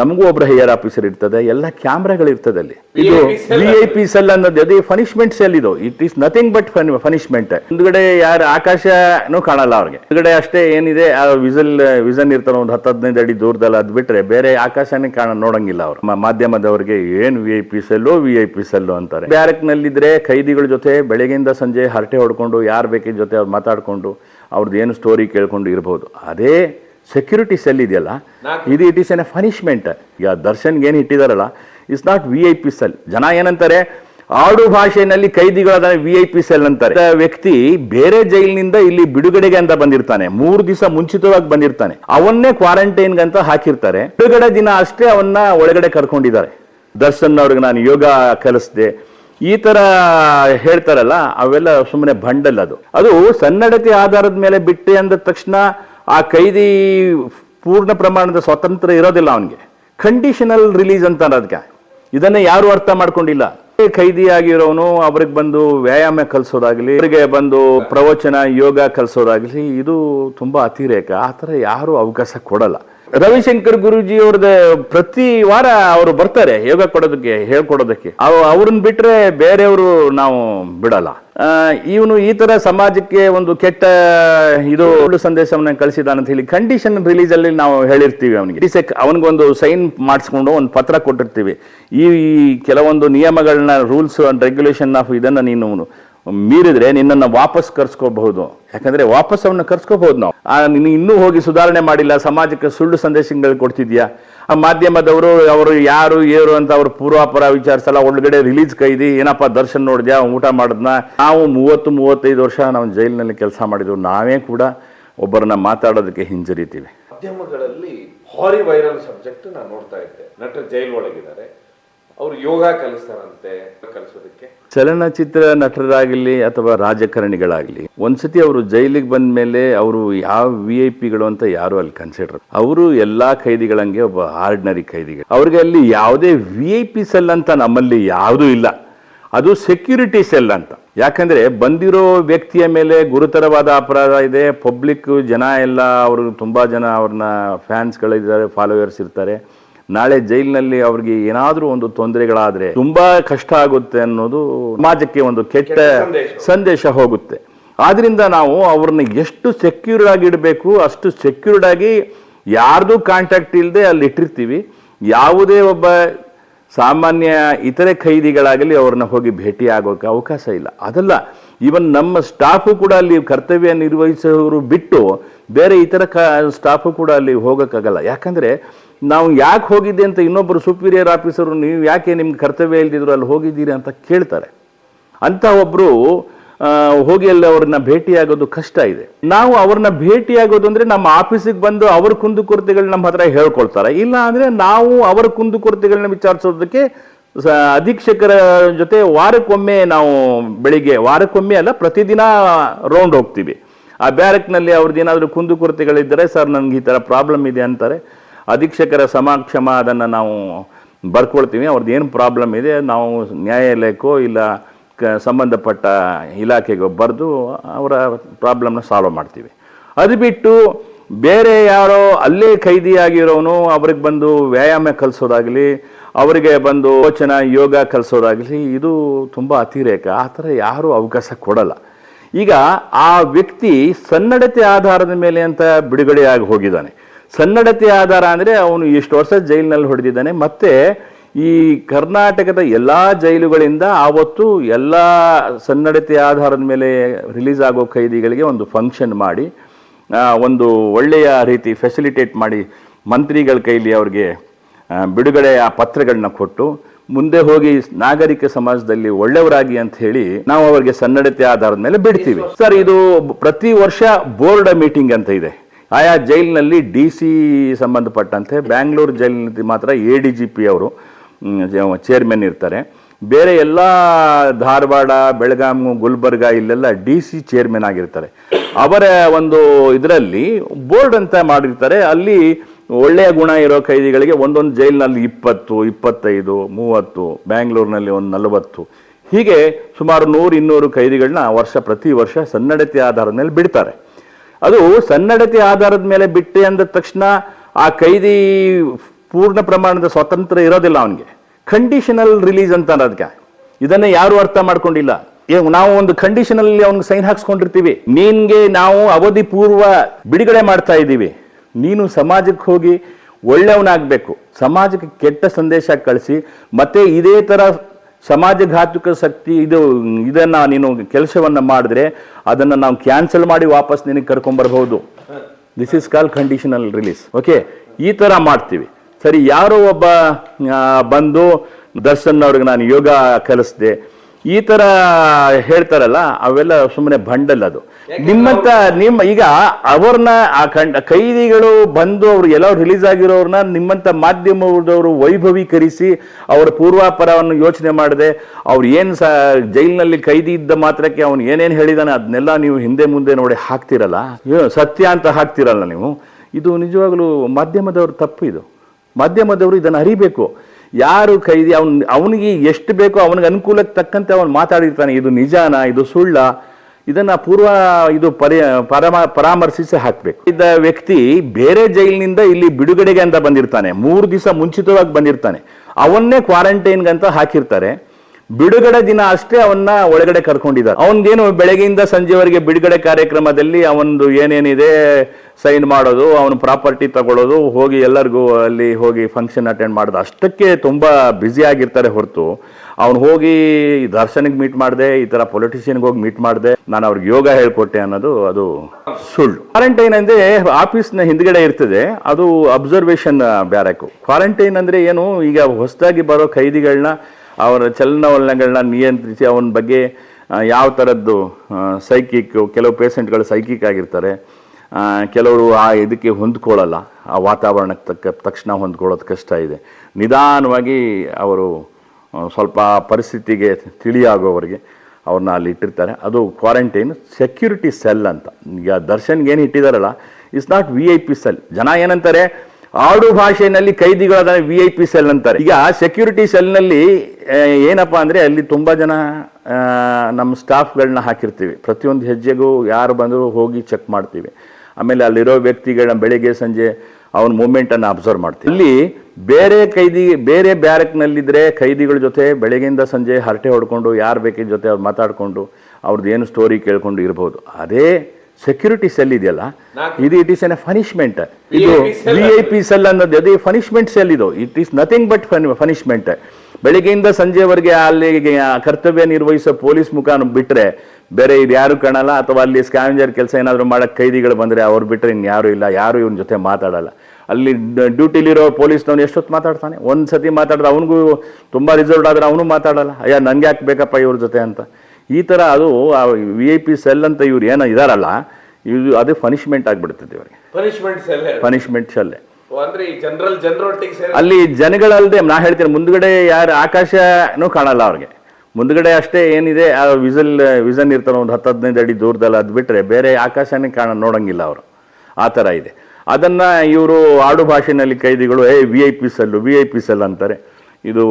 ನಮಗೂ ಒಬ್ಬರ higher officer ಇರ್ತದೆ ಎಲ್ಲ ಕ್ಯಾಮ್ರಾಗಳು ಇರ್ತದೆ ಅಲ್ಲಿ. ಇದು ವಿ ಐ ಪಿ ಸೆಲ್ ಅನ್ನೋದು ಅದೇ ಫನಿಶ್ಮೆಂಟ್ ಸೆಲ್ ಇದು. It is nothing but punishment ಹಿಂದ್ಗಡೆ ಯಾರು ಆಕಾಶನೂ ಕಾಣಲ್ಲ ಅವ್ರಿಗೆ. ಹಿಂದ್ಗಡೆ ಅಷ್ಟೇ ಏನಿದೆ ಆ ವಿಸಲ್ ವಿಸನ್ ಇರ್ತಾರೆ ಒಂದು ಹತ್ತು ಹದಿನೈದು ಅಡಿ ದೂರದಲ್ಲಿ ಅದ್ ಬಿಟ್ರೆ ಬೇರೆ ಆಕಾಶನೇ ಕಾಣ ನೋಡಂಗಿಲ್ಲ ಅವ್ರು. ಮಾಧ್ಯಮದವರಿಗೆ ಏನ್ V I P cell V I P cell ಅಂತಾರೆ. ಬ್ಯಾರಕ್ ನಲ್ಲಿದ್ರೆ ಖೈದಿಗಳ ಜೊತೆ ಬೆಳಗ್ಗೆಯಿಂದ ಸಂಜೆ ಹರಟೆ ಹೊಡ್ಕೊಂಡು ಯಾರು ಬೇಕಿದ್ದ ಜೊತೆ ಅವ್ರು ಮಾತಾಡ್ಕೊಂಡು ಅವ್ರದ್ದು ಏನು ಸ್ಟೋರಿ ಕೇಳ್ಕೊಂಡು ಇರ್ಬೋದು. ಅದೇ ಸೆಕ್ಯೂರಿಟಿ ಸೆಲ್ ಇದೆಯಲ್ಲ? ಇದು it is an a punishment ಈಗ ದರ್ಶನ್ಗೆ ಏನು ಇಟ್ಟಿದಾರಲ್ಲ? It's not V I P cell ಜನ ಏನಂತಾರೆ? ಆಡು ಭಾಷೆಯಲ್ಲಿ ಕೈದಿಗಳಾದ ವಿ ಐ ಪಿ ಸೆಲ್ ಅಂತಾರೆ. ವ್ಯಕ್ತಿ ಬೇರೆ ಜೈಲಿನಿಂದ ಇಲ್ಲಿ ಬಿಡುಗಡೆಗೆ ಅಂತ ಬಂದಿರ್ತಾನೆ. ಮೂರು ದಿವಸ ಮುಂಚಿತವಾಗಿ ಬಂದಿರ್ತಾನೆ. ಅವನ್ನೇ ಕ್ವಾರಂಟೈನ್ಗೆ ಅಂತ ಹಾಕಿರ್ತಾರೆ. ಬಿಡುಗಡೆ ದಿನ ಅಷ್ಟೇ ಅವನ್ನ ಒಳಗಡೆ ಕರ್ಕೊಂಡಿದ್ದಾರೆ. ದರ್ಶನ್ ಅವ್ರಿಗೆ ನಾನು ಯೋಗ ಕಲಿಸ್ದೆ. ಈ ತರ ಹೇಳ್ತಾರಲ್ಲ ಅವೆಲ್ಲ ಸುಮ್ಮನೆ ಬಂಡಲ್ ಅದು. ಅದು ಸನ್ನಡತೆ ಆಧಾರದ ಮೇಲೆ ಬಿಟ್ಟೆ ಅಂದ ತಕ್ಷಣ ಆ ಕೈದಿ ಪೂರ್ಣ ಪ್ರಮಾಣದ ಸ್ವಾತಂತ್ರ್ಯ ಇರೋದಿಲ್ಲ ಅವನಿಗೆ. ಕಂಡೀಷನಲ್ ರಿಲೀಸ್ ಅಂತ ಅದಕ್ಕೆ ಇದನ್ನ ಯಾರು ಅರ್ಥ ಮಾಡ್ಕೊಂಡಿಲ್ಲ. ಖೈದಿ ಆಗಿರೋನು ಅವ್ರಿಗೆ ಬಂದು ವ್ಯಾಯಾಮ ಕಲಿಸೋದಾಗ್ಲಿ, ಅವರಿಗೆ ಬಂದು ಪ್ರವಚನ ಯೋಗ ಕಲಿಸೋದಾಗ್ಲಿ, ಇದು ತುಂಬಾ ಅತಿರೇಕ. ಆ ಥರ ಯಾರು ಅವಕಾಶ ಕೊಡಲ್ಲ. ರವಿಶಂಕರ್ ಗುರುಜಿ ಅವ್ರದ್ದು ಪ್ರತಿ ವಾರ ಅವರು ಬರ್ತಾರೆ ಯೋಗ ಕೊಡೋದಕ್ಕೆ ಹೇಳ್ಕೊಡೋದಕ್ಕೆ ಅವ್, ಅವ್ರನ್ನ ಬಿಟ್ರೆ ಬೇರೆಯವರು ನಾವು ಬಿಡಲ್ಲ. ಇವನು ಈ ತರ ಸಮಾಜಕ್ಕೆ ಒಂದು ಕೆಟ್ಟ, ಇದು ಸುಳ್ಳು ಸಂದೇಶವನ್ನ ಕಳಿಸಿದಾನ ಅಂತ ಹೇಳಿ ಕಂಡೀಷನ್ ರಿಲೀಸ್ ಅಲ್ಲಿ ನಾವು ಹೇಳಿರ್ತೀವಿ ಅವನಿಗೆ. ಅವನಿಗೊಂದು ಸೈನ್ ಮಾಡಿಸ್ಕೊಂಡು ಒಂದು ಪತ್ರ ಕೊಟ್ಟಿರ್ತೀವಿ. ಈ ಕೆಲವೊಂದು ನಿಯಮಗಳನ್ನ ರೂಲ್ಸ್ ಅಂಡ್ ರೆಗ್ಯುಲೇಷನ್ ಆಫ್ ಇದನ್ನ ನೀನು ಮೀರಿದ್ರೆ ನಿನ್ನನ್ನು ವಾಪಸ್ ಕರ್ಸ್ಕೋಬಹುದು. ಯಾಕಂದ್ರೆ ವಾಪಸ್ ಅವನ್ನ ಕರ್ಸ್ಕೋಬಹುದು ನಾವು. ನೀನು ಇನ್ನೂ ಹೋಗಿ ಸುಧಾರಣೆ ಮಾಡಿಲ್ಲ, ಸಮಾಜಕ್ಕೆ ಸುಳ್ಳು ಸಂದೇಶಗಳು ಕೊಡ್ತಿದ್ಯಾ? ಆ, ಮಾಧ್ಯಮದವರು, ಅವರು ಯಾರು, ಏರು ಅಂತ ಅವ್ರ ಪೂರ್ವಾಪರ ವಿಚಾರಿಸಲ್ಲ, ಒಳಗಡೆ ರಿಲೀಸ್ ಕೈದಿ ಏನಪ್ಪ ದರ್ಶನ್ ನೋಡಿದ್ಯಾ ಊಟ ಮಾಡಿದ್ನ? ನಾವು ಮೂವತ್ತು, ಮೂವತ್ತೈದು ವರ್ಷ ನಾವು ಜೈಲಿನಲ್ಲಿ ಕೆಲಸ ಮಾಡಿದ್ವು. ನಾವೇ ಕೂಡ ಒಬ್ಬರನ್ನ ಮಾತಾಡೋದಕ್ಕೆ ಹಿಂಜರಿತೀವಿ. ಮಾಧ್ಯಮಗಳಲ್ಲಿ ಹಾರಿ ವೈರಲ್ ಸಬ್ಜೆಕ್ಟ್ ನಾನು ನೋಡ್ತಾ ಇದ್ದೆ. ನಟರು ಜೈಲ್ ಒಳಗಿದ್ದಾರೆ. ಅವ್ರು ಯೋಗ ಕಲಿಸ್ತಾರಂತೆ ಕಲಿಸೋದಕ್ಕೆ. ಚಲನಚಿತ್ರ ನಟರಾಗಲಿ ಅಥವಾ ರಾಜಕಾರಣಿಗಳಾಗಲಿ, ಒಂದ್ಸತಿ ಅವರು ಜೈಲಿಗೆ ಬಂದ ಮೇಲೆ ಅವರು ಯಾವ ವಿ ಐ ಪಿಗಳು ಅಂತ ಯಾರು ಅಲ್ಲಿ ಕನ್ಸಿಡರ್ ಅವರು ಎಲ್ಲಾ ಖೈದಿಗಳಂಗೆ ಒಬ್ಬ ಆರ್ಡಿನರಿ ಖೈದಿಗಳು. ಅವ್ರಿಗೆ ಅಲ್ಲಿ ಯಾವುದೇ ವಿ ಐ ಪಿ ಸೆಲ್ ಅಂತ ನಮ್ಮಲ್ಲಿ ಯಾವುದೂ ಇಲ್ಲ. ಅದು ಸೆಕ್ಯೂರಿಟಿ ಸೆಲ್ ಅಂತ. ಯಾಕಂದ್ರೆ ಬಂದಿರೋ ವ್ಯಕ್ತಿಯ ಮೇಲೆ ಗುರುತರವಾದ ಅಪರಾಧ ಇದೆ ಪಬ್ಲಿಕ್ ಜನ ಎಲ್ಲ, ಅವರು ತುಂಬಾ ಜನ ಅವ್ರನ್ನ ಫ್ಯಾನ್ಸ್ಗಳಿದ್ದಾರೆ ಫಾಲೋವರ್ಸ್ ಇರ್ತಾರೆ. ನಾಳೆ ಜೈಲಿನಲ್ಲಿ ಅವ್ರಿಗೆ ಏನಾದ್ರೂ ಒಂದು ತೊಂದರೆಗಳಾದ್ರೆ ತುಂಬಾ ಕಷ್ಟ ಆಗುತ್ತೆ ಅನ್ನೋದು ಸಮಾಜಕ್ಕೆ ಒಂದು ಕೆಟ್ಟ ಸಂದೇಶ. ಹೋಗುತ್ತೆ. ಆದ್ರಿಂದ ನಾವು ಅವ್ರನ್ನ ಎಷ್ಟು ಸೆಕ್ಯೂರ್ಡ್ ಆಗಿ ಇಡಬೇಕು ಅಷ್ಟು ಸೆಕ್ಯೂರ್ಡ್ ಆಗಿ ಯಾರ್ದು ಕಾಂಟ್ಯಾಕ್ಟ್ ಇಲ್ಲದೆ ಅಲ್ಲಿ ಇಟ್ಟಿರ್ತೀವಿ. ಯಾವುದೇ ಒಬ್ಬ ಸಾಮಾನ್ಯ ಇತರೆ ಖೈದಿಗಳಾಗಲಿ ಅವ್ರನ್ನ ಹೋಗಿ ಭೇಟಿ ಆಗೋಕೆ ಅವಕಾಶ ಇಲ್ಲ. ಅದಲ್ಲ ಈವನ್ ನಮ್ಮ ಸ್ಟಾಫು ಕೂಡ ಅಲ್ಲಿ ಕರ್ತವ್ಯ ನಿರ್ವಹಿಸೋರು ಬಿಟ್ಟು ಬೇರೆ ಇತರ ಕ ಸ್ಟಾಫು ಕೂಡ ಅಲ್ಲಿ ಹೋಗೋಕ್ಕಾಗಲ್ಲ. ಯಾಕಂದ್ರೆ ನಾವು ಯಾಕೆ ಹೋಗಿದ್ದೆ ಅಂತ ಇನ್ನೊಬ್ಬರು ಸುಪೀರಿಯರ್ ಆಫೀಸರು ನೀವು ಯಾಕೆ ನಿಮ್ಗೆ ಕರ್ತವ್ಯ ಇಲ್ದಿದ್ರು ಅಲ್ಲಿ ಹೋಗಿದ್ದೀರಿ ಅಂತ ಕೇಳ್ತಾರೆ. ಅಂತ ಒಬ್ಬರು ಹೋಗಿ ಅಲ್ಲಿ ಅವ್ರನ್ನ ಭೇಟಿಯಾಗೋದು ಕಷ್ಟ ಇದೆ. ನಾವು ಅವ್ರನ್ನ ಭೇಟಿಯಾಗೋದು ಅಂದರೆ ನಮ್ಮ ಆಫೀಸಿಗೆ ಬಂದು ಅವ್ರ ಕುಂದುಕೊರತೆಗಳು ನಮ್ಮ ಹತ್ರ ಹೇಳ್ಕೊಳ್ತಾರೆ. ಇಲ್ಲ ಅಂದರೆ ನಾವು ಅವರ ಕುಂದುಕೊರತೆಗಳನ್ನ ವಿಚಾರಿಸೋದಕ್ಕೆ ಅಧೀಕ್ಷಕರ ಜೊತೆ ವಾರಕ್ಕೊಮ್ಮೆ ನಾವು ಬೆಳಿಗ್ಗೆ, ವಾರಕ್ಕೊಮ್ಮೆ ಅಲ್ಲ, ಪ್ರತಿದಿನ ರೌಂಡ್ ಹೋಗ್ತೀವಿ. ಆ ಬ್ಯಾರಕ್ನಲ್ಲಿ ಅವ್ರದ್ದು ಏನಾದರೂ ಕುಂದುಕೊರತೆಗಳಿದ್ದರೆ, ಸರ್, ನನಗೆ ಈ ಥರ ಪ್ರಾಬ್ಲಮ್ ಇದೆ ಅಂತಾರೆ. ಅಧೀಕ್ಷಕರ ಸಮಕ್ಷಮ ಅದನ್ನು ನಾವು ಬರ್ಕೊಳ್ತೀವಿ. ಅವ್ರದ್ದು ಏನು ಪ್ರಾಬ್ಲಮ್ ಇದೆ, ನಾವು ನ್ಯಾಯಾಲಯಕ್ಕೋ ಇಲ್ಲ ಕ ಸಂಬಂಧಪಟ್ಟ ಇಲಾಖೆಗೋ ಬರೆದು ಅವರ ಪ್ರಾಬ್ಲಮ್ನ ಸಾಲ್ವ್ ಮಾಡ್ತೀವಿ. ಅದು ಬಿಟ್ಟು ಬೇರೆ ಯಾರೋ ಅಲ್ಲೇ ಖೈದಿಯಾಗಿರೋನು ಅವ್ರಿಗೆ ಬಂದು ವ್ಯಾಯಾಮ ಕಲಿಸೋದಾಗಲಿ, ಅವರಿಗೆ ಬಂದು ಯೋಚನ ಯೋಗ ಕಲಿಸೋದಾಗಲಿ, ಇದು ತುಂಬ ಅತಿರೇಕ. ಆ ಥರ ಯಾರೂ ಅವಕಾಶ ಕೊಡಲ್ಲ. ಈಗ ಆ ವ್ಯಕ್ತಿ ಸನ್ನಡತೆ ಆಧಾರದ ಮೇಲೆ ಅಂತ ಬಿಡುಗಡೆಯಾಗಿ ಹೋಗಿದ್ದಾನೆ. ಸನ್ನಡತೆ ಆಧಾರ ಅಂದರೆ ಅವನು ಇಷ್ಟು ವರ್ಷ ಜೈಲಿನಲ್ಲಿ ಹೊಡೆದಿದ್ದಾನೆ. ಮತ್ತೆ ಈ ಕರ್ನಾಟಕದ ಎಲ್ಲ ಜೈಲುಗಳಿಂದ ಆವತ್ತು ಎಲ್ಲ ಸನ್ನಡತೆ ಆಧಾರದ ಮೇಲೆ ರಿಲೀಸ್ ಆಗೋ ಖೈದಿಗಳಿಗೆ ಒಂದು ಫಂಕ್ಷನ್ ಮಾಡಿ ಒಂದು ಒಳ್ಳೆಯ ರೀತಿ ಫೆಸಿಲಿಟೇಟ್ ಮಾಡಿ ಮಂತ್ರಿಗಳ ಕೈಲಿ ಅವ್ರಿಗೆ ಆ, ಬಿಡುಗಡೆಯ ಪತ್ರಗಳನ್ನ ಕೊಟ್ಟು ಮುಂದೆ ಹೋಗಿ ನಾಗರಿಕ ಸಮಾಜದಲ್ಲಿ ಒಳ್ಳೆಯವರಾಗಿ ಅಂತ ಹೇಳಿ ನಾವು ಅವರಿಗೆ ಸನ್ನಡತೆ ಆಧಾರದ ಮೇಲೆ ಬಿಡ್ತೀವಿ. ಸರ್ ಇದು ಪ್ರತಿ ವರ್ಷ ಬೋರ್ಡ್ ಮೀಟಿಂಗ್ ಅಂತ ಇದೆ. ಆಯಾ ಜೈಲಿನಲ್ಲಿ ಡಿ ಸಿ ಸಂಬಂಧಪಟ್ಟಂತೆ ಬ್ಯಾಂಗ್ಳೂರು ಜೈಲಿನಲ್ಲಿ ಮಾತ್ರ ಎ ಡಿ ಜಿ ಪಿ ಅವರು ಚೇರ್ಮನ್ ಇರ್ತಾರೆ. ಬೇರೆ ಎಲ್ಲ ಧಾರವಾಡ, ಬೆಳಗಾಂ, ಗುಲ್ಬರ್ಗ ಇಲ್ಲೆಲ್ಲ ಡಿ ಸಿ ಚೇರ್ಮನ್ ಆಗಿರ್ತಾರೆ. ಅವರ ಒಂದು ಇದರಲ್ಲಿ ಬೋರ್ಡ್ ಅಂತ ಮಾಡಿರ್ತಾರೆ. ಅಲ್ಲಿ ಒಳ್ಳೆಯ ಗುಣ ಇರೋ ಕೈದಿಗಳಿಗೆ ಒಂದೊಂದು ಜೈಲಿನಲ್ಲಿ ಇಪ್ಪತ್ತು, ಇಪ್ಪತ್ತೈದು, ಮೂವತ್ತು, ಬ್ಯಾಂಗ್ಳೂರಿನಲ್ಲಿ ಒಂದು ನಲವತ್ತು. ಹೀಗೆ ಸುಮಾರು ನೂರು ಇನ್ನೂರು ಕೈದಿಗಳನ್ನ ವರ್ಷ ಪ್ರತಿ ವರ್ಷ ಸನ್ನಡತೆ ಆಧಾರದ ಮೇಲೆ ಬಿಡ್ತಾರೆ. ಅದು ಸನ್ನಡತೆ ಆಧಾರದ ಮೇಲೆ ಬಿಟ್ಟೆ ಅಂದ ತಕ್ಷಣ ಆ ಕೈದಿ ಪೂರ್ಣ ಪ್ರಮಾಣದ ಸ್ವಾತಂತ್ರ್ಯ ಇರೋದಿಲ್ಲ ಅವನಿಗೆ. ಕಂಡೀಷನಲ್ ರಿಲೀಸ್ ಅಂತ ಅದಕ್ಕೆ ಇದನ್ನು ಯಾರು ಅರ್ಥ ಮಾಡ್ಕೊಂಡಿಲ್ಲ. ನಾವು ಒಂದು ಕಂಡೀಷನಲ್ಲಿ ಅವ್ನಿಗೆ ಸೈನ್ ಹಾಕ್ಸ್ಕೊಂಡಿರ್ತೀವಿ. ನಿನ್ಗೆ ನಾವು ಅವಧಿ ಪೂರ್ವ ಬಿಡುಗಡೆ ಮಾಡ್ತಾ ಇದ್ದೀವಿ. ನೀನು ಸಮಾಜಕ್ಕೆ ಹೋಗಿ ಒಳ್ಳೆಯವನಾಗಬೇಕು ಸಮಾಜಕ್ಕೆ ಕೆಟ್ಟ ಸಂದೇಶ ಕಳಿಸಿ, ಮತ್ತೆ ಇದೇ ತರ ಸಮಾಜಘಾತುಕ ಶಕ್ತಿ ಇದು, ಇದನ್ನ ನೀನು ಕೆಲಸವನ್ನ ಮಾಡಿದ್ರೆ ಅದನ್ನ ನಾವು ಕ್ಯಾನ್ಸಲ್ ಮಾಡಿ ವಾಪಸ್ ನಿನಗೆ ಕರ್ಕೊಂಡ್ಬರ್ಬಹುದು this is call conditional release okay ಈ ತರ ಮಾಡ್ತೀವಿ. ಸರಿ, ಯಾರೋ ಒಬ್ಬ ಬಂದು ದರ್ಶನ್ ಅವ್ರಿಗೆ ನಾನು ಯೋಗ ಕಲಿಸ್ದೆ. ಈ ತರ ಹೇಳ್ತಾರಲ್ಲ, ಅವೆಲ್ಲ ಸುಮ್ಮನೆ ಬಂಡಲ್ ಅದು. ನಿಮ್ಮಂತ ನಿಮ್ಮ ಈಗ ಅವ್ರನ್ನ ಆ ಕಂಡ ಕೈದಿಗಳು ಬಂದು ಅವ್ರು ಎಲ್ಲ ರಿಲೀಸ್ ಆಗಿರೋರ್ನ ನಿಮ್ಮಂತ ಮಾಧ್ಯಮದವರು ವೈಭವೀಕರಿಸಿ ಅವರ ಪೂರ್ವಾಪರವನ್ನು ಯೋಚನೆ ಮಾಡದೆ ಅವ್ರು ಏನ್ ಸ ಜೈಲಿನಲ್ಲಿ ಕೈದಿ ಇದ್ದ ಮಾತ್ರಕ್ಕೆ ಅವನು ಏನೇನ್ ಹೇಳಿದಾನೆ ಅದನ್ನೆಲ್ಲ ನೀವು ಹಿಂದೆ ಮುಂದೆ ನೋಡಿ ಹಾಕ್ತಿರಲ್ಲ? ಸತ್ಯ ಅಂತ ಹಾಕ್ತಿರಲ್ಲ ನೀವು? ಇದು ನಿಜವಾಗಲೂ ಮಾಧ್ಯಮದವ್ರ ತಪ್ಪು ಇದು. ಮಾಧ್ಯಮದವರು ಇದನ್ನು ಅರಿಬೇಕು. ಯಾರು ಕೈದಿ ಅವನ್ ಅವನಿಗೆ ಎಷ್ಟು ಬೇಕೋ ಅವನಿಗೆ ಅನುಕೂಲಕ್ಕೆ ತಕ್ಕಂತೆ ಅವನು ಮಾತಾಡಿರ್ತಾನೆ. ಇದು ನಿಜಾನ? ಇದು ಸುಳ್ಳ? ಇದನ್ನ ಪೂರ್ವ ಇದು ಪರಿ, ಪರಮ, ಪರಾಮರ್ಶಿಸಿ ಹಾಕ್ಬೇಕು. ಇದ್ದ ವ್ಯಕ್ತಿ ಬೇರೆ ಜೈಲಿನಿಂದ ಇಲ್ಲಿ ಬಿಡುಗಡೆಗೆ ಅಂತ ಬಂದಿರ್ತಾನೆ. ಮೂರು ದಿವಸ ಮುಂಚಿತವಾಗಿ ಬಂದಿರ್ತಾನೆ. ಅವನ್ನೇ ಕ್ವಾರಂಟೈನ್ಗೆ ಅಂತ ಹಾಕಿರ್ತಾರೆ. ಬಿಡುಗಡೆ ದಿನ ಅಷ್ಟೇ ಅವನ್ನ ಒಳಗಡೆ ಕರ್ಕೊಂಡಿದ್ದಾರೆ. ಅವನ್ಗೇನು ಬೆಳಗ್ಗೆಯಿಂದ ಸಂಜೆವರೆಗೆ ಬಿಡುಗಡೆ ಕಾರ್ಯಕ್ರಮದಲ್ಲಿ ಅವನದು ಏನೇನಿದೆ ಸೈನ್ ಮಾಡೋದು, ಅವನ ಪ್ರಾಪರ್ಟಿ ತಗೊಳ್ಳೋದು ಹೋಗಿ ಎಲ್ಲರಿಗೂ ಅಲ್ಲಿ ಹೋಗಿ ಫಂಕ್ಷನ್ ಅಟೆಂಡ್ ಮಾಡೋದು, ಅಷ್ಟಕ್ಕೆ ತುಂಬ ಬ್ಯುಸಿ ಆಗಿರ್ತಾರೆ ಹೊರತು. ಅವ್ನು ಹೋಗಿ ದರ್ಶನಿಗೆ ಮೀಟ್ ಮಾಡಿದೆ, ಈ ತರ ಪೊಲಿಟಿಷಿಯನ್ಗೆ ಹೋಗಿ ಮೀಟ್ ಮಾಡಿದೆ, ನಾನು ಅವ್ರಿಗೆ ಯೋಗ ಹೇಳ್ಕೊಟ್ಟೆ ಅನ್ನೋದು ಅದು ಸುಳ್ಳು. ಕ್ವಾರಂಟೈನ್ ಅಂದ್ರೆ ಆಫೀಸ್ನ ಹಿಂದ್ಗಡೆ ಇರ್ತದೆ, ಅದು ಅಬ್ಸರ್ವೇಷನ್ ಬ್ಯಾರಕು ಕ್ವಾರಂಟೈನ್ ಅಂದ್ರೆ ಏನು, ಈಗ ಹೊಸದಾಗಿ ಬರೋ ಖೈದಿಗಳನ್ನ ಅವರ ಚಲನವಲನಗಳನ್ನ ನಿಯಂತ್ರಿಸಿ ಅವನ ಬಗ್ಗೆ ಯಾವ ಥರದ್ದು ಸೈಕಿಕ್ ಕೆಲವು ಪೇಷಂಟ್ಗಳು ಸೈಕಿಕ್ ಆಗಿರ್ತಾರೆ. ಕೆಲವರು ಆ ಇದಕ್ಕೆ ಹೊಂದ್ಕೊಳ್ಳಲ್ಲ. ಆ ವಾತಾವರಣಕ್ಕೆ ತಕ್ಕ ತಕ್ಷಣ ಹೊಂದ್ಕೊಳ್ಳೋದು ಕಷ್ಟ ಇದೆ. ನಿಧಾನವಾಗಿ ಅವರು ಸ್ವಲ್ಪ ಪರಿಸ್ಥಿತಿಗೆ ತಿಳಿಯಾಗೋವರಿಗೆ ಅವ್ರನ್ನ ಅಲ್ಲಿ ಇಟ್ಟಿರ್ತಾರೆ. ಅದು ಕ್ವಾರಂಟೈನ್ ಸೆಕ್ಯೂರಿಟಿ ಸೆಲ್ ಅಂತ. ಈಗ ದರ್ಶನ್ಗೆ ಏನು ಇಟ್ಟಿದಾರಲ್ಲ it's not V I P cell ಜನ ಏನಂತಾರೆ ಆಡು ಭಾಷೆಯಲ್ಲಿ ಕೈದಿಗಳಾದ ವಿ ಐ ಪಿ ಸೆಲ್ ಅಂತಾರೆ. ಈಗ ಸೆಕ್ಯೂರಿಟಿ ಸೆಲ್ನಲ್ಲಿ ಏನಪ್ಪ ಅಂದ್ರೆ ಅಲ್ಲಿ ತುಂಬಾ ಜನ ನಮ್ಮ ಸ್ಟಾಫ್ಗಳನ್ನ ಹಾಕಿರ್ತೀವಿ. ಪ್ರತಿಯೊಂದು ಹೆಜ್ಜೆಗೂ ಯಾರು ಬಂದರೂ ಹೋಗಿ ಚೆಕ್ ಮಾಡ್ತೀವಿ. ಆಮೇಲೆ ಅಲ್ಲಿರೋ ವ್ಯಕ್ತಿಗಳನ್ನ ಬೆಳಿಗ್ಗೆ, ಸಂಜೆ ಅವನ ಮೂಮೆಂಟನ್ನು ಅಬ್ಸರ್ವ್ ಮಾಡ್ತೀವಿ. ಇಲ್ಲಿ ಬೇರೆ ಕೈದಿ, ಬೇರೆ ಬ್ಯಾರಕ್ನಲ್ಲಿದ್ದರೆ ಕೈದಿಗಳ ಜೊತೆ ಬೆಳಗ್ಗೆಯಿಂದ ಸಂಜೆ ಹರಟೆ ಹೊಡ್ಕೊಂಡು, ಯಾರು ಬೇಕಿದ್ದ ಜೊತೆ ಅವ್ರು ಮಾತಾಡಿಕೊಂಡು ಅವ್ರದ್ದು ಏನು ಸ್ಟೋರಿ ಕೇಳ್ಕೊಂಡು ಇರ್ಬೋದು. ಅದೇ ಸೆಕ್ಯೂರಿಟಿ ಸೆಲ್ ಇದೆಯಲ್ಲ? ಇದು ಇಟ್ ಈಸ್ ಎನ್ ಫನಿಷ್ಮೆಂಟ್ ಇದು ವಿ ಐ ಪಿ ಸೆಲ್ ಅನ್ನೋದು ಅದೇ ಫನಿಷ್ಮೆಂಟ್ ಸೆಲ್ ಇದು. It is nothing but punishment ಬೆಳಿಗ್ಗೆಯಿಂದ ಸಂಜೆವರೆಗೆ ಅಲ್ಲಿಗೆ ಕರ್ತವ್ಯ ನಿರ್ವಹಿಸೋ ಪೊಲೀಸ್ ಮುಖ ಬಿಟ್ರೆ ಬೇರೆ ಇದು ಯಾರು ಕಾಣಲ್ಲ? ಅಥವಾ ಅಲ್ಲಿ ಸ್ಕ್ಯಾವೆಂಜರ್ ಕೆಲಸ ಏನಾದರೂ ಮಾಡೋಕ್ಕೆ ಕೈದಿಗಳು ಬಂದರೆ ಅವ್ರು ಬಿಟ್ರೆ ಇನ್ಯಾರು ಇಲ್ಲ ಯಾರು ಇವನ ಜೊತೆ ಮಾತಾಡಲ್ಲ. ಅಲ್ಲಿ ಡ್ಯೂಟಿಲಿರೋ ಪೊಲೀಸ್ನವ್ನು ಎಷ್ಟೊತ್ತು ಮಾತಾಡ್ತಾನೆ? ಒಂದು ಸತಿ ಮಾತಾಡಿದ್ರೆ ಅವನಿಗೂ ತುಂಬಾ ರಿಸಲ್ಟ್ ಆದರೆ ಅವನು ಮಾತಾಡಲ್ಲ. ಅಯ್ಯ ನನಗೆ ಯಾಕೆ ಬೇಕಪ್ಪ ಇವ್ರ ಜೊತೆ ಅಂತ. ಈ ಥರ ಅದು ವಿ ಐ ಪಿ ಸೆಲ್ ಅಂತ ಇವ್ರು ಏನೋ ಇದಾರಲ್ಲ ಇದು ಅದು ಪನಿಷ್ಮೆಂಟ್ ಆಗಿಬಿಡ್ತದೆ ಇವರಿಗೆ. ಪನಿಷ್ಮೆಂಟ್ ಸೆಲ್ ಪನಿಷ್ಮೆಂಟ್ ಸೆಲ್ಲೆ ಅಂದ್ರೆ ಈ ಜನರಲ್ ಜನರೊಟ್ಟಿಗೆ ಅಲ್ಲಿ ಜನಗಳಲ್ಲದೆ ನಾ ಹೇಳ್ತೀನಿ ಮುಂದ್ಗಡೆ ಯಾರು ಆಕಾಶನೂ ಕಾಣಲ್ಲ ಅವ್ರಿಗೆ. ಮುಂದ್ಗಡೆ ಅಷ್ಟೇ ಏನಿದೆ ಆ ವಿಸಲ್ ವಿಸನ್ ಇರ್ತಾರೆ ಒಂದು ಹತ್ತು ಹದಿನೈದು ಅಡಿ ದೂರದಲ್ಲಿ ಅದು ಬಿಟ್ಟರೆ ಬೇರೆ ಆಕಾಶನೇ ಕಾಣ ನೋಡಂಗಿಲ್ಲ ಅವರು. ಆ ಥರ ಇದೆ. ಅದನ್ನು ಇವರು ಆಡು ಭಾಷೆಯಲ್ಲಿ ಕೈದಿಗಳು ಏ V I P cell V I P cell ಅಂತಾರೆ. ಇದು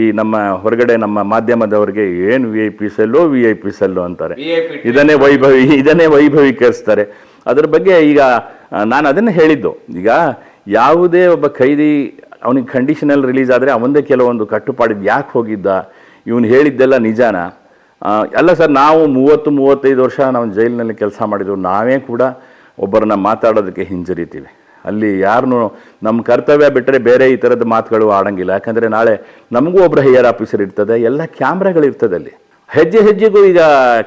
ಈ ನಮ್ಮ ಹೊರಗಡೆ ನಮ್ಮ ಮಾಧ್ಯಮದವರಿಗೆ ಏನು V I P cell V I P cell ಅಂತಾರೆ. ಇದನ್ನೇ ವೈಭವಿ ಇದನ್ನೇ ವೈಭವೀಕರಿಸ್ತಾರೆ. ಅದ್ರ ಬಗ್ಗೆ ಈಗ ನಾನು ಅದನ್ನು ಹೇಳಿದ್ದು. ಈಗ ಯಾವುದೇ ಒಬ್ಬ ಖೈದಿ ಅವನಿಗೆ ಕಂಡೀಷನಲ್ ರಿಲೀಸ್ ಆದರೆ ಅವನದೇ ಕೆಲವೊಂದು ಕಟ್ಟುಪಾಡಿದ್ದು ಯಾಕೆ ಹೋಗಿದ್ದ? ಇವನು ಹೇಳಿದ್ದೆಲ್ಲ ನಿಜಾನ? ಅಲ್ಲ ಸರ್ ನಾವು ಮೂವತ್ತು ಮೂವತ್ತೈದು ವರ್ಷ ನಾವು ಜೈಲಿನಲ್ಲಿ ಕೆಲಸ ಮಾಡಿದ್ವು ನಾವೇ ಕೂಡ ಒಬ್ಬರನ್ನ ಮಾತಾಡೋದಕ್ಕೆ ಹಿಂಜರಿತೀವಿ. ಅಲ್ಲಿ ಯಾರನ್ನು ನಮ್ಮ ಕರ್ತವ್ಯ ಬಿಟ್ಟರೆ ಬೇರೆ ಈ ಥರದ ಮಾತುಗಳು ಆಡಂಗಿಲ್ಲ. ಯಾಕಂದರೆ ನಾಳೆ ನಮಗೂ ಒಬ್ಬರು ಹೈಯರ್ ಆಫೀಸರ್ ಇರ್ತದೆ, ಎಲ್ಲ ಕ್ಯಾಮ್ರಾಗಳಿರ್ತದೆ ಅಲ್ಲಿ. ಹೆಜ್ಜೆ ಹೆಜ್ಜೆಗೂ ಈಗ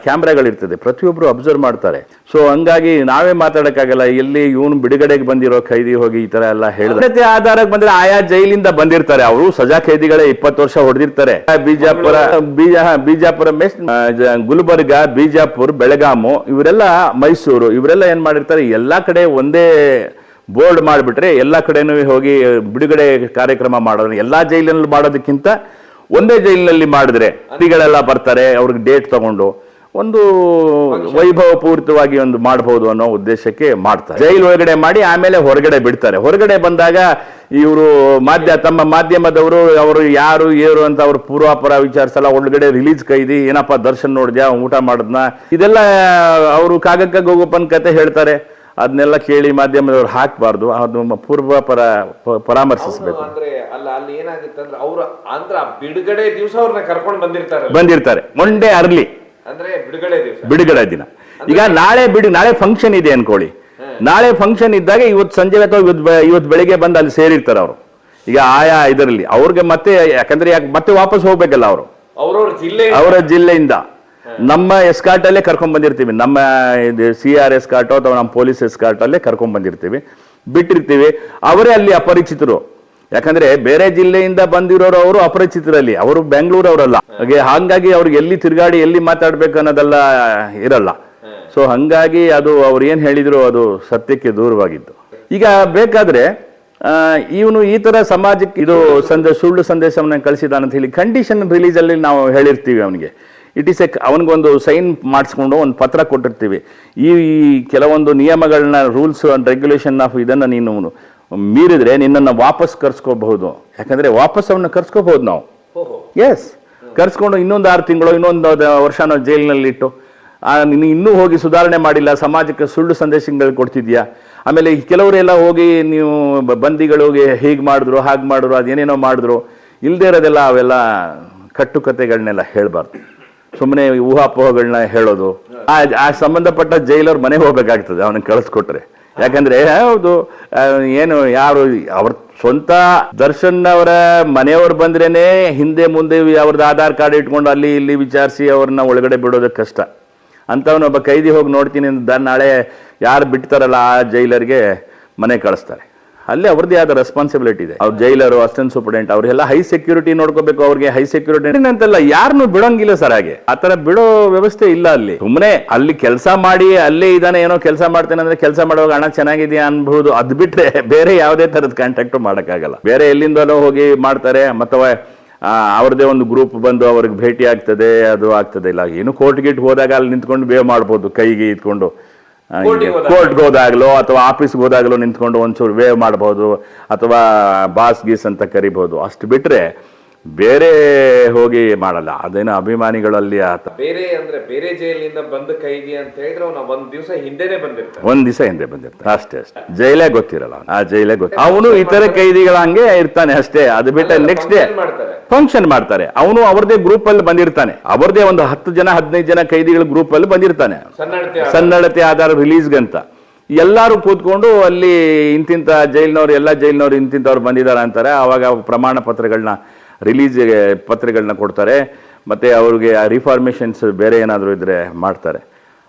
ಕ್ಯಾಮ್ರಾಗಳಿರ್ತದೆ ಪ್ರತಿಯೊಬ್ಬರು ಅಬ್ಸರ್ವ್ ಮಾಡ್ತಾರೆ. ಸೊ ಹಂಗಾಗಿ ನಾವೇ ಮಾತಾಡೋಕ್ಕಾಗಲ್ಲ, ಎಲ್ಲಿ ಇವನು ಬಿಡುಗಡೆಗೆ ಬಂದಿರೋ ಖೈದಿ ಹೋಗಿ ಈ ತರ ಎಲ್ಲ ಹೇಳಿದ್ರೆ ಆಧಾರಕ್ಕೆ ಬಂದರೆ ಆಯಾ ಜೈಲಿಂದ ಬಂದಿರ್ತಾರೆ, ಅವರು ಸಜಾ ಖೈದಿಗಳೇ ಇಪ್ಪತ್ತು ವರ್ಷ ಹೊಡೆದಿರ್ತಾರೆ. ಬಿಜಾಪುರ, ಬೀಜ, ಬಿಜಾಪುರ ಮೆಸ್ ಗುಲ್ಬರ್ಗ, ಬಿಜಾಪುರ್, ಬೆಳಗಾಮು, ಇವರೆಲ್ಲ ಮೈಸೂರು, ಇವರೆಲ್ಲ ಏನು ಮಾಡಿರ್ತಾರೆ, ಎಲ್ಲಾ ಕಡೆ ಒಂದೇ ಬೋರ್ಡ್ ಮಾಡಿಬಿಟ್ರೆ ಎಲ್ಲ ಕಡೆನೂ ಹೋಗಿ ಬಿಡುಗಡೆ ಕಾರ್ಯಕ್ರಮ ಮಾಡೋದು ಎಲ್ಲ ಜೈಲಿನಲ್ಲಿ ಮಾಡೋದಕ್ಕಿಂತ ಒಂದೇ ಜೈಲಿನಲ್ಲಿ ಮಾಡಿದ್ರೆ ಅತಿಗಳೆಲ್ಲ ಬರ್ತಾರೆ, ಅವ್ರಿಗೆ ಡೇಟ್ ತಗೊಂಡು ಒಂದು ವೈಭವ ಪೂರಿತವಾಗಿ ಒಂದು ಮಾಡಬಹುದು ಅನ್ನೋ ಉದ್ದೇಶಕ್ಕೆ ಮಾಡ್ತಾರೆ. ಜೈಲ್ ಒಳಗಡೆ ಮಾಡಿ ಆಮೇಲೆ ಹೊರಗಡೆ ಬಿಡ್ತಾರೆ. ಹೊರಗಡೆ ಬಂದಾಗ ಇವರು ಮಾಧ್ಯ, ತಮ್ಮ ಮಾಧ್ಯಮದವರು, ಅವರು ಯಾರು, ಏರು ಅಂತ ಅವ್ರ ಪೂರ್ವಾಪರ ವಿಚಾರಿಸಲ್ಲ, ಒಳಗಡೆ ರಿಲೀಸ್ ಕೈದಿ, ಏನಪ್ಪ ದರ್ಶನ್ ನೋಡಿದ್ಯಾ, ಊಟ ಮಾಡಿದ್ನ, ಇದೆಲ್ಲ, ಅವರು ಕಾಗಕ್ಕ ಗೋಗೋಪನ್ ಕತೆ ಹೇಳ್ತಾರೆ. ಅದನ್ನೆಲ್ಲ ಕೇಳಿ ಮಾಧ್ಯಮದವ್ರು ಹಾಕಬಾರ್ದು ಅದು ಪೂರ್ವ ಪರ ಪರಾಮರ್ಶಿಸಬೇಕು. ಅಂದ್ರೆ ಅಲ್ಲ ಅಲ್ಲಿ ಏನಾಗುತ್ತೆ ಅಂದ್ರೆ ಅವರು ಅಂದ್ರೆ ಬಿಡುಗಡೆ ದಿವಸ ಅವ್ರನ್ನ ಕರ್ಕೊಂಡು ಬಂದಿರ್ತಾರೆ. ಬಂದಿರ್ತಾರೆ. Monday early. ಅಂದ್ರೆ ಬಿಡುಗಡೆ ದಿವಸ. ಬಿಡುಗಡೆ ದಿನ. ಈಗ ನಾಳೆ ಬಿಡು ನಾಳೆ ಫಂಕ್ಷನ್ ಇದೆ ಅನ್ಕೊಳ್ಳಿ. ನಾಳೆ ಫಂಕ್ಷನ್ ಇದ್ದಾಗ ಇವತ್ತು ಸಂಜೆ ಅಥವಾ ಇವತ್ತು ಇವತ್ತು ಬೆಳಿಗ್ಗೆ ಬಂದು ಅಲ್ಲಿ ಸೇರಿರ್ತಾರೆ ಅವರು. ಈಗ ಆಯಾ ಇದರಲ್ಲಿ. ಅವ್ರಿಗೆ ಮತ್ತೆ ಯಾಕಂದ್ರೆ ಯಾಕೆ ಮತ್ತೆ ವಾಪಸ್ ಹೋಗ್ಬೇಕಲ್ಲ ಅವರು. ಅವರವ್ರ ಜಿಲ್ಲೆ ಅವರ ಜಿಲ್ಲೆಯಿಂದ. ನಮ್ಮ ಎಸ್ಕಾಟ್ ಅಲ್ಲೇ ಕರ್ಕೊಂಡ್ ಬಂದಿರ್ತೀವಿ. ನಮ್ಮ ಸಿ ಆರ್ ಎಸ್ಕಾಟೋ ಅಥವಾ ನಮ್ಮ ಪೊಲೀಸ್ ಎಸ್ಕಾಟ್ ಅಲ್ಲೇ ಕರ್ಕೊಂಡ್ ಬಂದಿರ್ತೀವಿ. ಬಿಟ್ಟಿರ್ತೀವಿ. ಅವರೇ ಅಲ್ಲಿ ಅಪರಿಚಿತರು. ಯಾಕಂದ್ರೆ ಬೇರೆ ಜಿಲ್ಲೆಯಿಂದ ಬಂದಿರೋರು ಅವರು ಅಪರಿಚಿತರಲ್ಲಿ. ಅವರು ಬೆಂಗಳೂರು ಅವರಲ್ಲ. ಹಾಗೆ ಹಾಗಾಗಿ ಅವ್ರಿಗೆ ಎಲ್ಲಿ ತಿರುಗಾಡಿ ಎಲ್ಲಿ ಮಾತಾಡ್ಬೇಕು ಅನ್ನೋದೆಲ್ಲ ಇರಲ್ಲ. ಸೊ ಹಂಗಾಗಿ ಅದು ಅವ್ರು ಏನು ಹೇಳಿದ್ರು ಅದು ಸತ್ಯಕ್ಕೆ ದೂರವಾಗಿದ್ದು ಈಗ ಬೇಕಾದ್ರೆ ಇವನು ಈ ತರ ಸಮಾಜಕ್ಕೆ ಇದು ಸಂದೇಶ, ಸುಳ್ಳು ಸಂದೇಶವನ್ನ ಕಳಿಸಿದ ಅಂತ ಹೇಳಿ ಕಂಡೀಷನ್ ರಿಲೀಸ್ ಅಲ್ಲಿ ನಾವು ಹೇಳಿರ್ತೀವಿ ಅವನಿಗೆ. ಇಟ್ ಈಸ್ ಎ ಅವನಿಗೊಂದು ಸೈನ್ ಮಾಡಿಸ್ಕೊಂಡು ಒಂದು ಪತ್ರ ಕೊಟ್ಟಿರ್ತೀವಿ. ಈ ಕೆಲವೊಂದು ನಿಯಮಗಳನ್ನ ರೂಲ್ಸ್ ಅಂಡ್ ರೆಗ್ಯುಲೇಷನ್ ಆಫ್ ಇದನ್ನು ನೀನು ಮೀರಿದ್ರೆ ನಿನ್ನನ್ನು ವಾಪಸ್ ಕರ್ಸ್ಕೋಬಹುದು. ಯಾಕಂದ್ರೆ ವಾಪಸ್ ಅವನ್ನ ಕರ್ಸ್ಕೋಬಹುದು ನಾವು. ಎಸ್ ಕರ್ಸ್ಕೊಂಡು ಇನ್ನೊಂದು ಆರು ತಿಂಗಳು ಇನ್ನೊಂದು ವರ್ಷ ವರ್ಷನೋ ಜೈಲಿನಲ್ಲಿ ಇಟ್ಟು ಆ, ನೀನು ಇನ್ನೂ ಹೋಗಿ ಸುಧಾರಣೆ ಮಾಡಿಲ್ಲ ಸಮಾಜಕ್ಕೆ ಸುಳ್ಳು ಸಂದೇಶಗಳು ಕೊಡ್ತಿದ್ಯಾ? ಆಮೇಲೆ ಕೆಲವರೆಲ್ಲ ಹೋಗಿ ನೀವು ಬಂದಿಗಳಿಗೆ ಬಂದಿಗಳು ಹೋಗಿ ಹೀಗೆ ಮಾಡಿದ್ರು ಹಾಗೆ ಮಾಡಿದ್ರು ಅದೇನೇನೋ ಮಾಡಿದ್ರು. ಇಲ್ಲದೇ ಇರೋದೆಲ್ಲ ಅವೆಲ್ಲ ಕಟ್ಟುಕತೆಗಳನ್ನೆಲ್ಲ ಹೇಳಬಾರ್ದು. ಸುಮ್ಮನೆ ಊಹಾಪೋಹಗಳನ್ನ ಹೇಳೋದು. ಆ ಆ ಸಂಬಂಧಪಟ್ಟ ಜೈಲರ್ ಮನೆಗೆ ಹೋಗ್ಬೇಕಾಗ್ತದೆ, ಅವನಿಗೆ ಕಳಿಸ್ಕೊಟ್ರೆ. ಯಾಕಂದ್ರೆ ಹೌದು ಏನು, ಯಾರು, ಅವ್ರ ಸ್ವಂತ ದರ್ಶನ್ ಅವರ ಮನೆಯವ್ರು ಬಂದ್ರೇನೆ ಹಿಂದೆ ಮುಂದೆ ಅವ್ರದ್ದು ಆಧಾರ್ ಕಾರ್ಡ್ ಇಟ್ಕೊಂಡು ಅಲ್ಲಿ ಇಲ್ಲಿ ವಿಚಾರಿಸಿ ಅವ್ರನ್ನ ಒಳಗಡೆ ಬಿಡೋದಕ್ಕೆ ಕಷ್ಟ. ಅಂಥವನ್ನೊಬ್ಬ ಕೈದಿ ಹೋಗಿ ನೋಡ್ತೀನಿ ಅಂತ ನಾಳೆ ಯಾರು ಬಿಡ್ತಾರಲ್ಲ ಆ ಜೈಲರ್ಗೆ ಮನೆ ಕಳಿಸ್ತಾರೆ. ಅಲ್ಲಿ ಅವ್ರದ್ದೇ ಆದ ರೆಸ್ಪಾನ್ಸಿಬಿಲಿಟಿ ಇದೆ. ಅವ್ರ ಜೈಲರು ಅಸಿಸ್ಟೆಂಟ್ ಸೂಪರ್ಡೆಂಟ್ ಅವರೆಲ್ಲ ಹೈ ಸೆಕ್ಯೂರಿಟಿ ನೋಡ್ಕೋಬೇಕು, ಅವ್ರಿಗೆ ಹೈ ಸೆಕ್ಯೂರಿಟಿ ಅಂತೆಲ್ಲ ಯಾರನ್ನು ಬಿಡೋಂಗಿಲ್ಲ ಸರ್ ಹಾಗೆ. ಆತರ ಬಿಡೋ ವ್ಯವಸ್ಥೆ ಇಲ್ಲ ಅಲ್ಲಿ. ಸುಮ್ಮನೆ ಅಲ್ಲಿ ಕೆಲಸ ಮಾಡಿ, ಅಲ್ಲೇ ಇದಾನೆ ಏನೋ ಕೆಲಸ ಮಾಡ್ತೇನೆ ಅಂದ್ರೆ ಕೆಲಸ ಮಾಡುವಾಗ ಹಣ ಚೆನ್ನಾಗಿದೆಯಾ? ಅನ್ಬಹುದು. ಅದ್ ಬಿಟ್ರೆ ಬೇರೆ ಯಾವುದೇ ತರದ ಕಾಂಟ್ಯಾಕ್ಟ್ ಮಾಡೋಕ್ಕಾಗಲ್ಲ ಬೇರೆ ಎಲ್ಲಿಂದಲೋ ಹೋಗಿ ಮಾಡ್ತಾರೆ ಅಥವಾ ಅವ್ರದೇ ಒಂದು ಗ್ರೂಪ್ ಬಂದು ಅವ್ರಿಗೆ ಭೇಟಿ ಆಗ್ತದೆ, ಅದು ಆಗ್ತದೆ. ಇಲ್ಲ, ಏನು ಕೋರ್ಟ್ ಗೀಟ್ ಹೋದಾಗ ಅಲ್ಲಿ ನಿಂತ್ಕೊಂಡು ಬೇವ್ ಮಾಡ್ಬೋದು, ಕೈಗೆ ಇಟ್ಕೊಂಡು ಕೋರ್ಟಿಗೆ ಹೋದಾಗ? ಕೋರ್ಟ್ಗೆ ಹೋದಾಗ್ಲೋ. ಅಥವಾ ಆಫೀಸ್ಗೆ ಹೋದಾಗ್ಲೋ ನಿಂತ್ಕೊಂಡು ಒಂಚೂರು ವೇವ್ ಮಾಡ್ಬೋದು ಅಥವಾ ಬಾಸ್ ಗೀಸ್ ಅಂತ ಕರಿಬೋದು. ಅಷ್ಟು ಬಿಟ್ರೆ ಬೇರೆ ಹೋಗಿ ಮಾಡಲ್ಲ. ಅದೇನು ಅಭಿಮಾನಿಗಳಲ್ಲಿ ಆತ ಬೇರೆ ಅಂದ್ರೆ ಬೇರೆ ಜೈಲಿನಿಂದ ಬಂದ ಕೈದಿ ಅಂತ ಹೇಳಿದ್ರೆ ಅವನ ಒಂದ್ ದಿವಸ ಹಿಂದೆನೆ ಬಂದಿರ್ತಾನೆ. ಒಂದ್ ದಿವಸ ಹಿಂದೆ ಬಂದಿರ್ತಾನೆ. ಅಷ್ಟೇ ಅಷ್ಟೇ. ಜೈಲೇ ಗೊತ್ತಿರಲ್ಲ. ಆ ಜೈಲೇ ಗೊತ್ತ ಅವನು ಇತರ ಕೈದಿಗಳ ಹಂಗೆ ಇರ್ತಾನೆ ಅಷ್ಟೇ. ಅದು ಬಿಟ್ಟರೆ ನೆಕ್ಸ್ಟ್ ಡೇ ಮಾಡ್ತಾರೆ. ಫಂಕ್ಷನ್ ಮಾಡ್ತಾರೆ. ಅವನು ಅವ್ರದೇ ಗ್ರೂಪ್ ಅಲ್ಲಿ ಬಂದಿರ್ತಾನೆ. ಅವ್ರದೇ ಒಂದು ಹತ್ತು ಜನ ಹದಿನೈದು ಜನ ಕೈದಿಗಳ ಗ್ರೂಪ್ ಅಲ್ಲಿ ಬಂದಿರ್ತಾನೆ. ಸನ್ನಡತೆ ಆಧಾರ. ರಿಲೀಸ್ಗಂತ ಎಲ್ಲರೂ ಕೂತ್ಕೊಂಡು ಅಲ್ಲಿ ಇಂತಿಂತ ಜೈಲ್ನವ್ರು ಎಲ್ಲ ಜೈಲ್ನವ್ರು ಇಂತಿಂತವ್ರು ಬಂದಿದ್ದಾರೆ ಅಂತಾರೆ. ಅವಾಗ ಪ್ರಮಾಣ ಪತ್ರಗಳನ್ನ ರಿಲೀಸ್ ಪತ್ರಗಳನ್ನ ಕೊಡ್ತಾರೆ. ಮತ್ತೆ ಅವ್ರಿಗೆ ರಿಫಾರ್ಮೇಷನ್ಸ್ ಬೇರೆ ಏನಾದರೂ ಇದ್ರೆ ಮಾಡ್ತಾರೆ.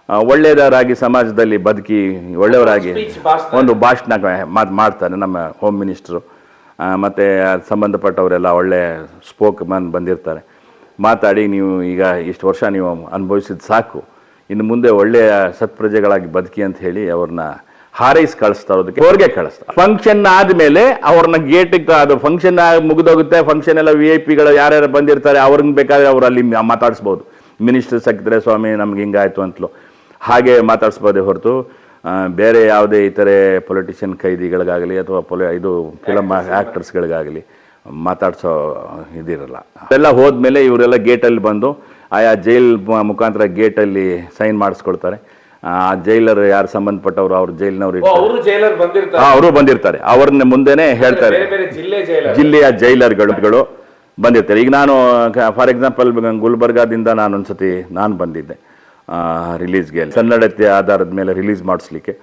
ಒಳ್ಳೆಯದರಾಗಿ ಸಮಾಜದಲ್ಲಿ ಬದುಕಿ ಒಳ್ಳೆಯವರಾಗಿ ಒಂದು ಭಾಷಣ ಮಾಡ್- ಮಾಡ್ತಾರೆ ನಮ್ಮ ಹೋಮ್ ಮಿನಿಸ್ಟ್ರು ಮತ್ತು ಸಂಬಂಧಪಟ್ಟವರೆಲ್ಲ ಒಳ್ಳೆ ಸ್ಪೋಕ್ ಮನ್ ಬಂದಿರ್ತಾರೆ. ಮಾತಾಡಿ ನೀವು ಈಗ ಇಷ್ಟು ವರ್ಷ ನೀವು ಅನುಭವಿಸಿದ ಸಾಕು. ಇನ್ನು ಮುಂದೆ ಒಳ್ಳೆಯ ಸತ್ಪ್ರಜೆಗಳಾಗಿ ಬದುಕಿ ಅಂತ ಹೇಳಿ ಅವ್ರನ್ನ ಹಾರೈಸಿ ಕಳಿಸ್ತಾರೆ ಅದಕ್ಕೆ ಅವ್ರಿಗೆ ಕಳಿಸ್ತಾರೆ ಫಂಕ್ಷನ್ ಆದಮೇಲೆ ಅವ್ರನ್ನ ಗೇಟಿಗೆ ಅದು ಫಂಕ್ಷನ್ ಮುಗಿದೋಗುತ್ತೆ. ಫಂಕ್ಷನ್ ಎಲ್ಲ ವಿ ಐ ಪಿಗಳು ಯಾರ್ಯಾರು ಬಂದಿರ್ತಾರೆ ಅವ್ರಿಗೆ ಬೇಕಾದ್ರೆ ಅವ್ರು ಅಲ್ಲಿ ಮಾತಾಡಿಸ್ಬೋದು. ಮಿನಿಸ್ಟರ್ ಸಕ್ಕಿದ್ರೆ ಸ್ವಾಮಿ ನಮ್ಗೆ ಹಿಂಗಾಯಿತು ಅಂತಲೂ ಹಾಗೆ ಮಾತಾಡಿಸ್ಬೋದೇ ಹೊರತು. ಬೇರೆ ಯಾವುದೇ ಇತರೆ ಪೊಲಿಟಿಷಿಯನ್ ಕೈದಿಗಳಿಗಾಗಲಿ ಅಥವಾ ಪೊಲಿ ಇದು ಫಿಲಮ್ ಆ್ಯಕ್ಟರ್ಸ್ಗಳಿಗಾಗಲಿ ಮಾತಾಡ್ಸೋ ಇದಿರಲ್ಲ. ಎಲ್ಲ ಹೋದ್ಮೇಲೆ ಇವರೆಲ್ಲ ಗೇಟಲ್ಲಿ ಬಂದು ಆಯಾ ಜೈಲ್ ಮುಖಾಂತರ ಗೇಟಲ್ಲಿ ಸೈನ್ ಮಾಡಿಸ್ಕೊಳ್ತಾರೆ. ಆ ಜೈಲರ್ ಯಾರು ಸಂಬಂಧಪಟ್ಟವರು ಅವ್ರ ಜೈಲ್ನವ್ರು ಅವರು ಬಂದಿರ್ತಾರೆ. ಅವರು ಬಂದಿರ್ತಾರೆ. ಅವ್ರನ್ನ ಮುಂದೆನೆ ಹೇಳ್ತಾರೆ ಜಿಲ್ಲೆಯ ಜೈಲರ್ಗಳು ಬಂದಿರ್ತಾರೆ. ಈಗ ನಾನು ಫಾರ್ ಎಕ್ಸಾಂಪಲ್ ಗುಲ್ಬರ್ಗಾದಿಂದ ನಾನು ಒಂದ್ಸತಿ ನಾನು ಬಂದಿದ್ದೆ. ರಿಲೀಸ್ಗೆ ಕನ್ನಡತೆ ಆಧಾರದ ಮೇಲೆ ರಿಲೀಸ್ ಮಾಡಿಸ್ಲಿಕ್ಕೆ.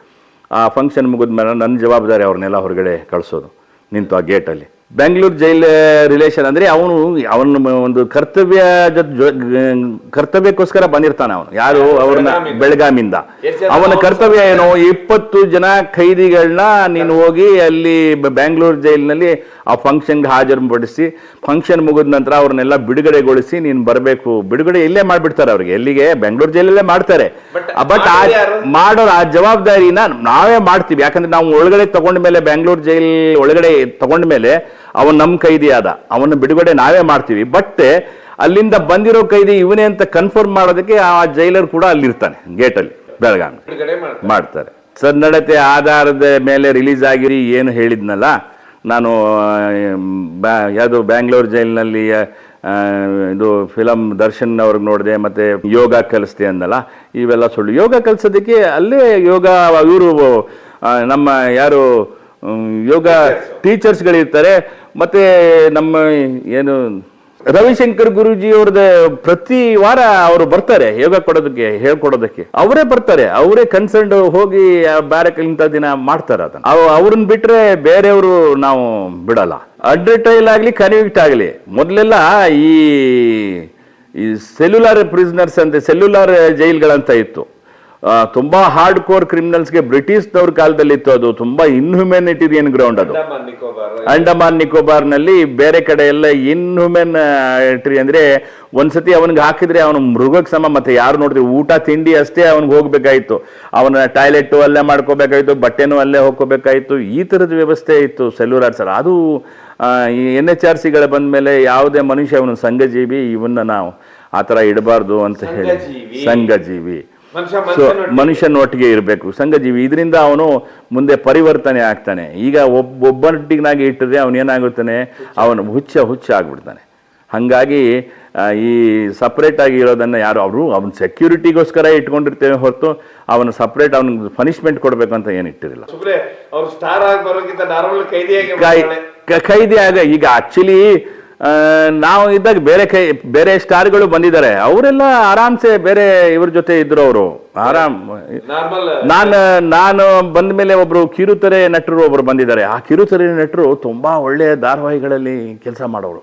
ಆ ಫಂಕ್ಷನ್ ಮುಗಿದ ಮೇಲೆ ನನ್ನ ಜವಾಬ್ದಾರಿ ಅವ್ರನ್ನೆಲ್ಲ ಹೊರಗಡೆ ಕಳಿಸೋದು. ನಿಂತು ಆ ಗೇಟಲ್ಲಿ ಬೆಂಗಳೂರು ಜೈಲ್ ರಿಲೇಷನ್ ಅಂದ್ರೆ ಅವನು ಅವನ ಒಂದು ಕರ್ತವ್ಯ ಜೊತೆ ಜೊ- ಕರ್ತವ್ಯಕ್ಕೋಸ್ಕರ ಬಂದಿರ್ತಾನೆ ಅವನು. ಯಾರು? ಅವ್ರನ್ನ ಬೆಳಗಾಮಿಂದ. ಅವನ ಕರ್ತವ್ಯ ಏನು? ಇಪ್ಪತ್ತು ಜನ ಖೈದಿಗಳನ್ನ ನೀನು ಹೋಗಿ ಅಲ್ಲಿ ಬೆಂಗಳೂರು ಜೈಲಿನಲ್ಲಿ ಆ ಫಂಕ್ಷನ್ಗೆ ಹಾಜರುಪಡಿಸಿ ಫಂಕ್ಷನ್ ಮುಗಿದ ನಂತರ ಅವ್ರನ್ನೆಲ್ಲ ಬಿಡುಗಡೆಗೊಳಿಸಿ ನೀನು ಬರಬೇಕು. ಬಿಡುಗಡೆ ಇಲ್ಲೇ ಮಾಡಿಬಿಡ್ತಾರೆ ಅವ್ರಿಗೆ. ಎಲ್ಲಿಗೆ? ಬೆಂಗಳೂರು ಜೈಲಲ್ಲೇ ಮಾಡ್ತಾರೆ. ಬಟ್ ಆ? ಮಾಡೋರು ಆ ಜವಾಬ್ದಾರಿನ ನಾವೇ ಮಾಡ್ತೀವಿ. ಯಾಕಂದ್ರೆ ನಾವು ಒಳಗಡೆ ತಗೊಂಡ ಮೇಲೆ ಬೆಂಗಳೂರು ಜೈಲ್ ಒಳಗಡೆ ತಗೊಂಡ ಮೇಲೆ ಅವನ್ ನಮ್ಮ ಕೈದಿ ಆದ. ಅವನ ಬಿಡುಗಡೆ ನಾವೇ ಮಾಡ್ತೀವಿ. ಬಟ್ ಅಲ್ಲಿಂದ ಬಂದಿರೋ ಕೈದಿ ಇವನೇ ಅಂತ ಕನ್ಫರ್ಮ್ ಮಾಡೋದಕ್ಕೆ ಆ ಜೈಲರ್ ಕೂಡ ಅಲ್ಲಿರ್ತಾನೆ ಗೇಟಲ್ಲಿ ಬೆಳಗಾವಿ. ಮಾಡ್ತಾರೆ. ಸನ್ನಡತೆ ಆಧಾರದ ಮೇಲೆ ರಿಲೀಸ್ ಆಗಿರಿ ಏನು ಹೇಳಿದ್ನಲ್ಲ? ನಾನು ಬ್ಯಾ ಯಾವುದು ಬ್ಯಾಂಗ್ಳೂರ್ ಜೈಲಿನಲ್ಲಿ ಇದು ಫಿಲಮ್ ದರ್ಶನ್ ಅವ್ರಿಗೆ ನೋಡಿದೆ ಮತ್ತು ಯೋಗ ಕಲಿಸ್ದೆ ಅಂದಲ್ಲ ಇವೆಲ್ಲ ಸುಳ್ಳು. ಯೋಗ ಕಲಿಸೋದಕ್ಕೆ ಅಲ್ಲೇ ಯೋಗ ಇವರು ನಮ್ಮ ಯಾರು ಯೋಗ ಟೀಚರ್ಸ್ಗಳಿರ್ತಾರೆ. ಮತ್ತೆ ನಮ್ಮ ಏನು ರವಿಶಂಕರ್ ಗುರುಜಿ ಅವ್ರದ ಪ್ರತಿ ವಾರ ಅವರು ಬರ್ತಾರೆ ಯೋಗ ಕೊಡೋದಕ್ಕೆ, ಹೇಳ್ಕೊಡೋದಕ್ಕೆ. ಅವರೇ ಬರ್ತಾರೆ, ಅವರೇ ಕನ್ಸರ್ನ್ ಹೋಗಿ ಇಂಥ ದಿನ ಮಾಡ್ತಾರೆ ಅದನ್ನ. ಅವ್- ಅವ್ರನ್ನ ಬಿಟ್ರೆ ಬೇರೆಯವರು ನಾವು ಬಿಡಲ್ಲ. ಅಡ್ವರ್ಟೈಲ್ ಆಗಲಿ ಕನ್ವಿಕ್ಟ್ ಆಗಲಿ. ಮೊದಲೆಲ್ಲ ಈ ಈ ಸೆಲ್ಯುಲಾರ್ ಪ್ರಿಸ್ನರ್ಸ್ ಅಂತ ಸೆಲ್ಯುಲಾರ್ ಜೈಲ್ಗಳಂತ ಇತ್ತು. ತುಂಬಾ ಹಾರ್ಡ್ ಕೋರ್ ಕ್ರಿಮಿನಲ್ಸ್ಗೆ ಬ್ರಿಟಿಷ್ನವ್ರ ಕಾಲದಲ್ಲಿ ಇತ್ತು ಅದು. ತುಂಬಾ ಇನ್ಹ್ಯುಮ್ಯಾನಿಟೇರಿಯನ್ ಗ್ರೌಂಡ್ ಅದು. ಅಂಡಮಾನ್ ನಿಕೋಬಾರ್ ನಿಕೋಬಾರ್ನಲ್ಲಿ ಬೇರೆ ಕಡೆ ಎಲ್ಲ ಇನ್ಹ್ಯೂಮನ್ ಟ್ರೀ ಅಂದ್ರೆ ಒಂದ್ಸತಿ ಅವನಿಗೆ ಹಾಕಿದ್ರೆ ಅವನು ಮೃಗಕ್ಕೆ ಸಮ ಮತ್ತೆ ಯಾರು ನೋಡಿದ್ರೆ ಊಟ ತಿಂಡಿ ಅಷ್ಟೇ ಅವನಿಗೆ ಹೋಗ್ಬೇಕಾಯ್ತು. ಅವನ ಟಾಯ್ಲೆಟ್ ಅಲ್ಲೇ ಮಾಡ್ಕೋಬೇಕಾಯ್ತು ಬಟ್ಟೆನೂ ಅಲ್ಲೇ ಹೋಗ್ಕೋಬೇಕಾಯ್ತು. ಈ ಥರದ ವ್ಯವಸ್ಥೆ ಇತ್ತು ಸೆಲ್ಯುಲಾರ್ ಸರ್. ಅದು ಎನ್ ಎಚ್ ಆರ್ ಸಿಗಳ ಬಂದ್ಮೇಲೆ ಯಾವುದೇ ಮನುಷ್ಯ ಅವನು ಸಂಘಜೀವಿ ಇವನ್ನ ನಾವು ಆ ಥರ ಇಡಬಾರ್ದು ಅಂತ ಹೇಳಿ. ಸಂಘಜೀವಿ. ಸೊ ಮನುಷ್ಯನ ಮನುಷ್ಯನೊಟ್ಟಿಗೆ ಇರಬೇಕು. ಸಂಘಜೀವಿ ಇದರಿಂದ ಅವನು ಮುಂದೆ ಪರಿವರ್ತನೆ ಆಗ್ತಾನೆ. ಈಗ ಒಬ್ಬ ಒಬ್ಬನೊಟ್ಟಿಗೆ ಇಟ್ಟಿದ್ರೆ ಅವನು ಏನಾಗುತ್ತಾನೆ? ಅವನು ಹುಚ್ಚ ಹುಚ್ಚ ಆಗ್ಬಿಡ್ತಾನೆ. ಹಾಗಾಗಿ ಈ ಸಪ್ರೇಟ್ ಆಗಿ ಇರೋದನ್ನ ಯಾರು ಅವರು ಅವನ ಸೆಕ್ಯೂರಿಟಿಗೋಸ್ಕರ ಇಟ್ಕೊಂಡಿರ್ತೇವೆ ಹೊರತು ಅವನು ಸಪ್ರೇಟ್ ಅವನಿಗೆ ಪನಿಷ್ಮೆಂಟ್ ಕೊಡಬೇಕು ಅಂತ ಏನು ಇಟ್ಟಿರಲಿಲ್ಲ ಅವ್ರು ಸ್ಟಾರ್ ಆಗಿ ಬರೋಕ್ಕಿಂತ ನಾರ್ಮಲ್ ಈಗ ಆಕ್ಚುಲಿ ನಾವು ಇದ್ದಾಗ ಬೇರೆ ಕೈ ಬೇರೆ ಸ್ಟಾರ್ಗಳು ಬಂದಿದ್ದಾರೆ. ಅವರೆಲ್ಲ ಆರಾಮ್ಸೆ ಬೇರೆ ಇವ್ರ ಜೊತೆ ಇದ್ರು ಅವರು. ಆರಾಮ್. ನಾನು ನಾನು ಬಂದ ಮೇಲೆ ಒಬ್ರು ಕಿರುತೆರೆ ನಟರು ಒಬ್ರು ಬಂದಿದ್ದಾರೆ. ಆ ಕಿರುತೆರೆ ನಟರು ತುಂಬಾ ಒಳ್ಳೆಯ ಧಾರಾವಾಹಿಗಳಲ್ಲಿ ಕೆಲಸ ಮಾಡೋರು.